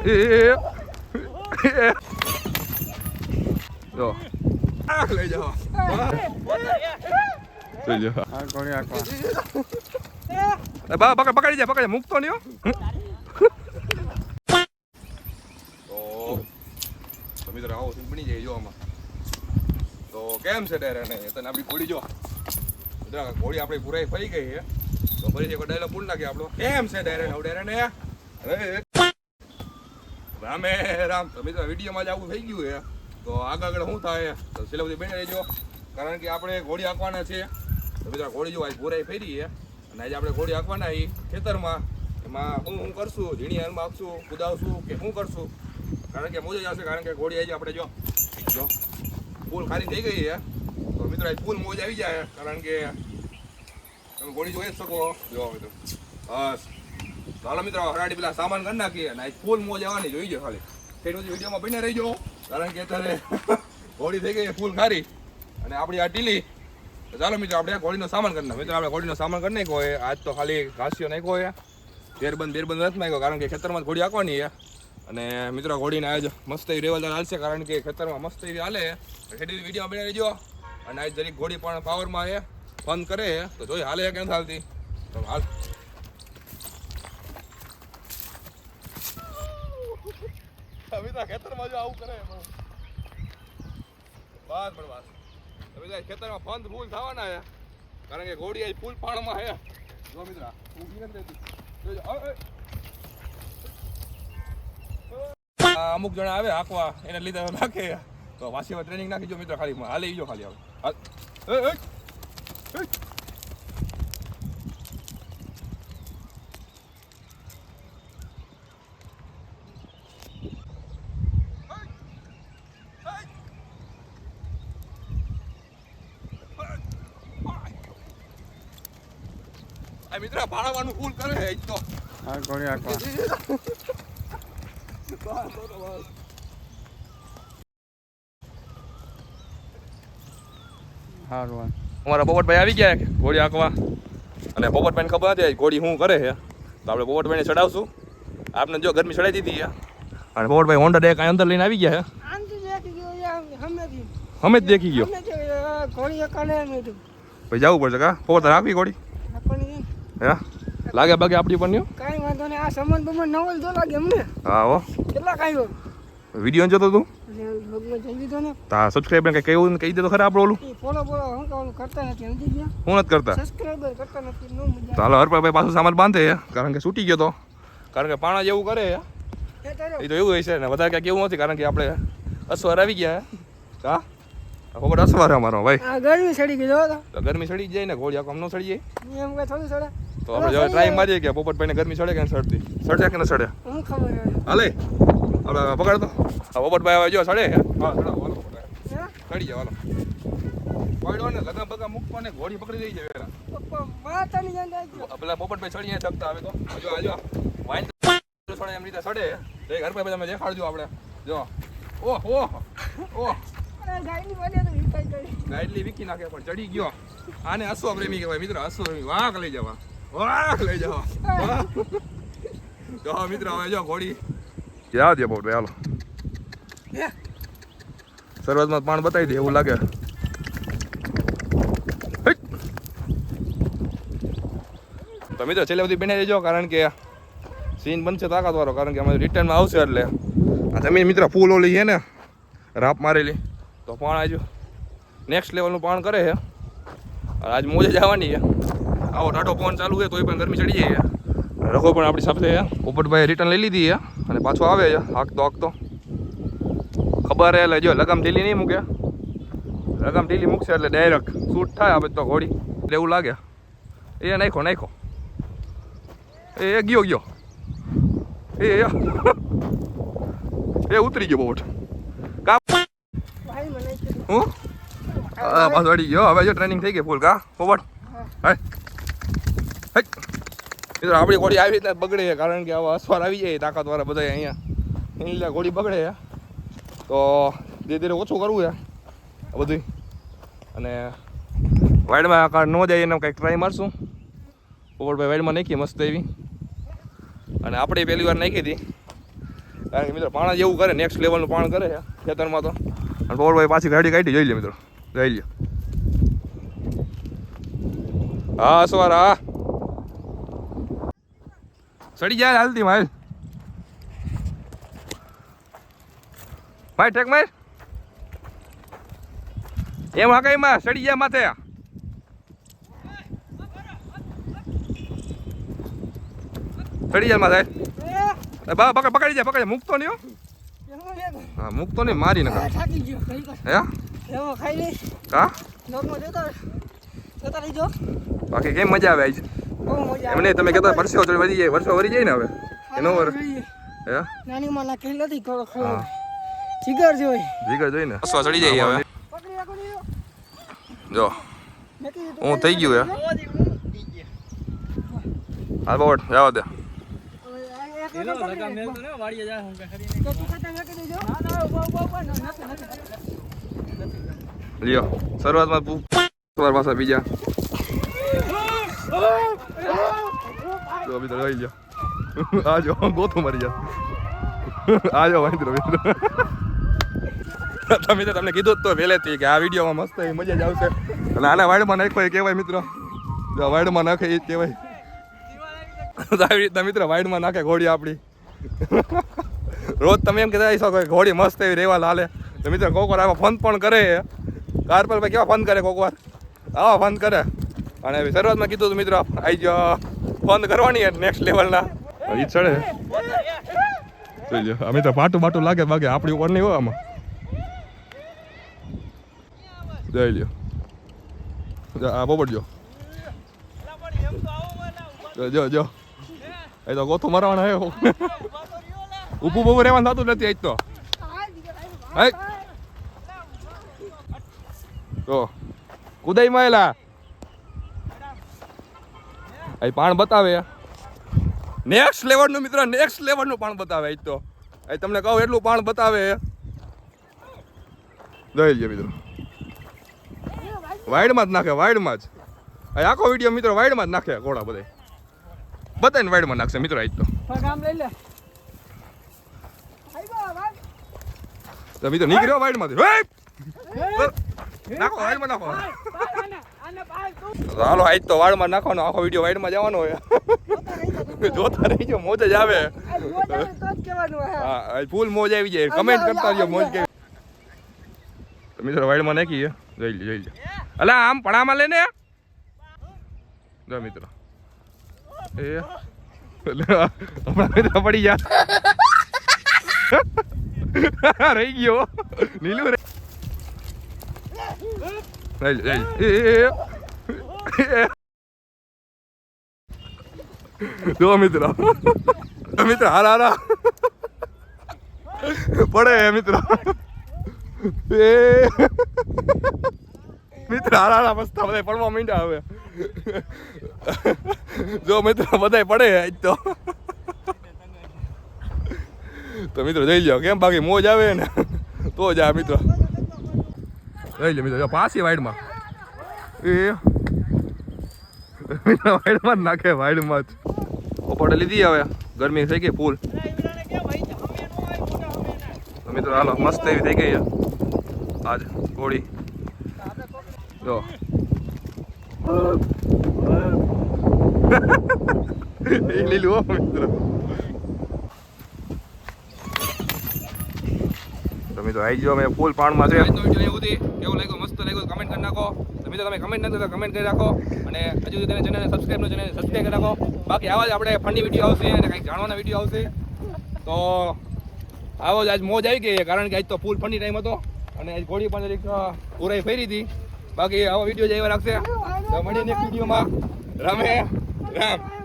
જો લઈ જાઓ લઈ જાઓ આ ઘોડી આખવા બા પકડ પકડી જાય પકડી મૂકતો નહીં તો મિત્રો આવો બની જાય જો આમાં તો કેમ છે ડેરે ને તને આપણી ઘોડી જો ઘોડી આપણી પૂરાઈ ફરી ગઈ છે તો ફરીથી એક ડાયલોગ પૂર નાખીએ આપણો કેમ છે ડેરે ને ડેરે ને રામે રામ. તો મિત્રો વિડીયોમાં જ આવું થઈ ગયું છે. તો આગળ આગળ શું થાય? તો છેલ્લે બધી બેઠા રહેજો. કારણ કે આપણે ઘોડી હાંકવાના છે. તો ઘોડી જો આજ પૂરાઈ ફરી છે. અને આજે આપણે ઘોડી હાંકવાના એ ખેતરમાં. એમાં હું શું કરશું? ઝીણી હાલમાં આપશું કુદાવશું કે શું કરશું? કારણ કે મોજા આવશે. કારણ કે ઘોડી આજે આપણે જો. જો. ફૂલ ખાલી થઈ ગઈ છે. તો મિત્રો, આજ ફૂલ મોજ આવી જાય. કારણ કે તમે ઘોડી જોઈ શકો. જો મિત્રો બસ. હાલો મિત્રો હરાડી પેલા સામાન કરી નાખીએ અને ફૂલ મોજ આવવાની જોઈજો ખાલી. ફેર પછી વિડીયોમાં બને રહીજો, કારણ કે અત્યારે ઘોડી થઈ ગઈ ફૂલ ખારી. અને આપણી આ ટીલી ચાલો મિત્રો, આપણે ઘોડીનો સામાન કરી નાખો મિત્રો, આપણે ઘોડીનો સામાન કરી નાખ્યો હોય આજ તો ખાલી ઘાસીઓ નાખ્યો હોય બેરબંધ બેરબંધ નથી નાખ્યો, કારણ કે ખેતરમાં ઘોડી આંકવાની છે. અને મિત્રો, ઘોડીને આજ મસ્ત એવી રેવલદાર હાલશે, કારણ કે ખેતરમાં મસ્ત એવી હાલે ખેડી વીડિયો બની રહેજો. અને આજ જરીક ઘોડી પણ પાવરમાં છે ફન કરે તો જોઈ, હાલે કેમ હાલતી તો હાલ. અમિતા ખેતરમાં જો આવું કરે. બસ પણ બસ અમિતા ખેતરમાં ફંદ ફૂલ થવાના છે. કારણ કે ઘોડી આજ ફૂલ પાણમાં છે. જો મિત્રા, ઊભી નથી રહેતી. અમુક જણા આવે હાંકવા, એને લીધે નાખે. તો વાસીમાં ટ્રેનિંગ નાખી જો મિત્ર ખાલી, હાલી જો ખાલી આવે હાલ. આ મિત્ર ભાડાવાનું ફૂલ કરે છે તો. આ ઘોડી આખવા સારું અમારા પોપટભાઈ આવી ગયા ઘોડી આંકવા અને પોપટભાઈને ખબર હતી ઘોડી શું કરે છે? તો આપણે પોપટભાઈને ચડાવશું. આપને જો ગરમી ચડાવી દીધી અને પોપટભાઈ હોન્ડા ડે કાંઈ અંદર લઈને આવી ગયા આમથી દેખી ગયો યાર હમેથી. છે અમે જ દેખી ગયો ભાઈ જવું પડશે કા? પોપટ રાખવી ઘોડી હે? લાગે બાગે આપણી પણ કાંઈ વાંધો નહીં. આ સંબંધ બમણ નવલ જો લાગે અમને. હા હો. કેટલા કાંઈ વીડિયો જોતો તું? ભગવાન જઈ ને. તા કંઈ કહેવું કહી દે તો ખરા આપણે ઓલું. ફોલો બોલો હું કહું કરતા નથી સમજી ગયા? હું નથી કરતા? સબસ્ક્રાઈબર કરતા નથી નો મજા. તો હરપાભાઈ પાછું સામાન બાંધે કારણ કે છૂટી ગયો તો. કારણ કે પાણા જેવું કરે એ તો એવું હોય છે ને વધારે ક્યાંક કેવું નથી કારણ કે આપણે અસવાર આવી ગયા હા. ખબર અસવાર અમારો ભાઈ. આ ગરમી સડી ગઈ જો તો. ગરમી સડી જાય ને ઘોડી આખો ન સડી જાય. એમ કે થોડું સડે તો આપણે જો ટ્રાય મારીએ કે પોપટભાઈને ગરમી સડે કે સડતી સડે કે ન સડે હું ખબર હાલે. આપણે પકડ તો. આ પોપટભાઈ આવે જો સડે હે? સડાવો હાલો? સડી જાવ હાલો. પડ્યો ને લગા બગા મૂકવા ને ઘોડી પકડી દઈ જાય વેરા. પેલા પોપટભાઈ સડી અહીંયા શકતા આવે તો. જો આજો વાઈન સડે એમ રીતે સડે એ ઘર પર તમે દેખાડજો આપણે. જો. ઓહ ઓહ ઓહ. ગાઈડલી વીકી નાખે પણ ચડી ગયો. આને અશ્વ પ્રેમી કહેવાય. મિત્ર અશ્વ પ્રેમી વાંક લઈ જવા. વાંક લઈ જવા. જો મિત્ર હવે જો ઘોડી. યાદ દે બહુ હાલો? શરૂઆતમાં પાણ બતાવી દે એવું લાગે. તો મિત્રો છેલ્લે બધી બની દેજો કારણ કે સીન બનશે તાકાતવાળો કારણ કે અમે રિટર્નમાં આવશે એટલે. આ જમીન મિત્ર ફૂલ ઓલી છે ને રાપ મારેલી. તો પણ આજુ નેક્સ્ટ લેવલનું પાણ કરે છે. આજ મોજે જવાની છે. આવો ટાટો પવન ચાલુ છે, તોય પણ ગરમી ચડી જાય રખો પણ આપણી સાથે પોપટભાઈ રિટર્ન લઈ લીધી છે અને પાછો આવે છે, હાકતો હાકતો. ખબર હે એટલે જો લગામ ઢીલી નહીં મૂકે. લગામ ઢીલી મૂકશે એટલે ડાયરેક્ટ શૂટ થાય આપણે તો ઘોડી. એટલે એવું લાગે. એ નાખો નાખો. એ એ ગયો ગયો. એ એ. ઉતરી ગયો બોટ. કા ભાઈ મને કે હું? પાછો અડી ગયો. હવે જો ટ્રેનિંગ થઈ ગઈ ફૂલ કા? Forward hi. મિત્રો આપણી ઘોડી આવી રીતે બગડે છે કારણ કે આવા અસવાર આવી જાય તાકાતવાળા બધા અહીંયા. એની લીધે ઘોડી બગડે છે. તો ધીરે ધીરે ઓછું કરવું છે. બધું અને વાઇડમાં આકાર ન જાય એને કંઈક ટ્રાય મારશું. પોપટભાઈ વાઇડમાં નાખી મસ્ત એવી. અને આપણે પહેલી વાર નાખી હતી. કારણ કે મિત્રો પાણા જેવું કરે નેક્સ્ટ લેવલનું પાણ કરે છે ખેતરમાં તો. અને પવનભાઈ પાછી ગાડી કાઢી, જોઈ લે મિત્રો. જોઈ લે હા, સવાર, હા. સડી જાય હાલતી માલ. ભાઈ ટેક માર. એમ હા કઈ માં, સડી જાય માથે. સડી જાય માથે. બા, પકડી જાય પકડી જાય મૂકતો નહીં હો ને. હા મૂકતો નહીં મારી નકા થાકી ગયો હે? એવો ખાઈ લઈ હા? લોકમાં જતો જતા રહીજો. બાકી કેમ મજા આવે આજે બહુ મજા એમને તમે કહેતા વર્ષો થોડી વધી જાય વર્ષો વળી જાય ને હવે? એનો વર. હે? નાની માં નાખેલ નથી ખરો ખરો. હા. જીગર જોઈ. જીગર જોઈને હસવા ચડી જાય હવે. ને જો. હું થઈ ગયું હે. હાલ બાબટ જવા દે. તો તું ખાતા દેજો. ઊભા, ઊભા, ઊભા. નથી, નથી. લ્યો શરૂઆતમાં પૂ તમારા પાસે બીજા. મિત્રો લઈ લ્યો. આજો ગોથું મરી જા આજો વાંદરો રવિન્દ્ર તમે તો તમને કીધું જ તો પહેલેથી કે આ વિડીયોમાં મસ્ત મજા જ આવશે. અને આના વાડમાં નાખો એ કહેવાય મિત્રો. જો વાડમાં નાખે એ કહેવાય. તો આવી રીતના મિત્ર વાઇડમાં નાખે ઘોડી આપણી. રોજ તમે એમ કહેતા શકો કે ઘોડી મસ્ત એવી રેવા લાલે. તો મિત્ર કોક વાર આવા ફોન પણ કરે કાર પર ભાઈ કેવા ફોન કરે કોક વાર આવા ફોન કરે. અને શરૂઆતમાં કીધું હતું મિત્રો આવી જાઓ ફોન કરવાની નેક્સ્ટ લેવલના હજી ચડે. અમે તો પાટું બાટું લાગે બાગે આપણી ઉપર નહીં હોય આમાં. જઈ લ્યો. જો આ પોપટ જો જો જો જો. એ તો ગોથું મારવાના આવ્યો ઊભું બહુ રહેવાનું થતું નથી આજ તો. તો, કુદાઈ માયલા. અહીં પાણ બતાવે. નેક્સ્ટ લેવલનું મિત્ર નેક્સ્ટ લેવલનું પાણ બતાવે આજ તો. અહીં તમને કહું, એટલું પાણ બતાવે. જોઈ લ્યો મિત્રો. વાઇડમાં જ નાખે વાઇડમાં જ. આખો વીડિયો મિત્રો વાઇડમાં જ નાખે ઘોડા બધે બધાને વાડમાં નાખશે મિત્રો આજ તો. તો મિત્રો નીકળ્યો વાડમાંથી. નાખો વાડમાં નાખો. હાલો આજ તો વાળમાં નાખવાનો આખો વીડિયો વાઈડમાં જવાનો હોય. જોતા રહીજો મોજ જ આવે. હે. ફૂલ મોજ આવી જાય. કમેન્ટ કરતા રહ્યો મોજ કેવી. તો મિત્રો વાઈડમાં નાખી જોઈ લે જોઈ લે. અલા આમ પડામાં લઈને? જો મિત્રો. એ. પડી જા રહી ગયો. નીલું. જો મિત્રો. મિત્ર હારા હારા પડે મિત્ર. એ. મિત્ર હારા હારા મસ્ત પડવા માંડ્યા હવે. જો મિત્ર, બધાય પડે આજ તો. તો મિત્રો, જઈ લો કેમ બાકી મોજ આવે ને? તો જ આ મિત્રો. જઈ લો મિત્રો પાછી વાઈડમાં. એ. મિત્રો, વાઈડમાં જ નાખે, વાઈડમાં જ. ઓપડે લીધી હવે, ગરમી થઈ ગઈ ફૂલ. મિત્રો, હાલો, મસ્ત એવી થઈ ગઈ આજ ગોળી જો. લીલું હો મિત્રો તો આવી ગયો, અમે ફૂલ પાણમાં છે. કેવો લાગ્યો, મસ્ત લાગ્યો કમેન્ટ કરી નાખો. તમે તો તમે કમેન્ટ નથી તો કમેન્ટ કરી રાખો. અને હજુ સુધી તમે ચેનલને સબસ્ક્રાઈબ નો ચેનલ સબસ્ક્રાઈબ કરી રાખો. બાકી આવા જ આપણે ફની વીડિયો આવશે અને કંઈક જાણવાના વીડિયો આવશે. તો આવો જ આજ મોજ આવી ગઈ કારણ કે આજ તો ફૂલ ફની ટાઈમ હતો. અને આજ ઘોડી પણ જરીક પૂરાઈ ફેરી હતી. બાકી આવો વીડિયો જ આવ્યા રાખશે. નેક્સ્ટ વિડીયોમાં રામે. રામ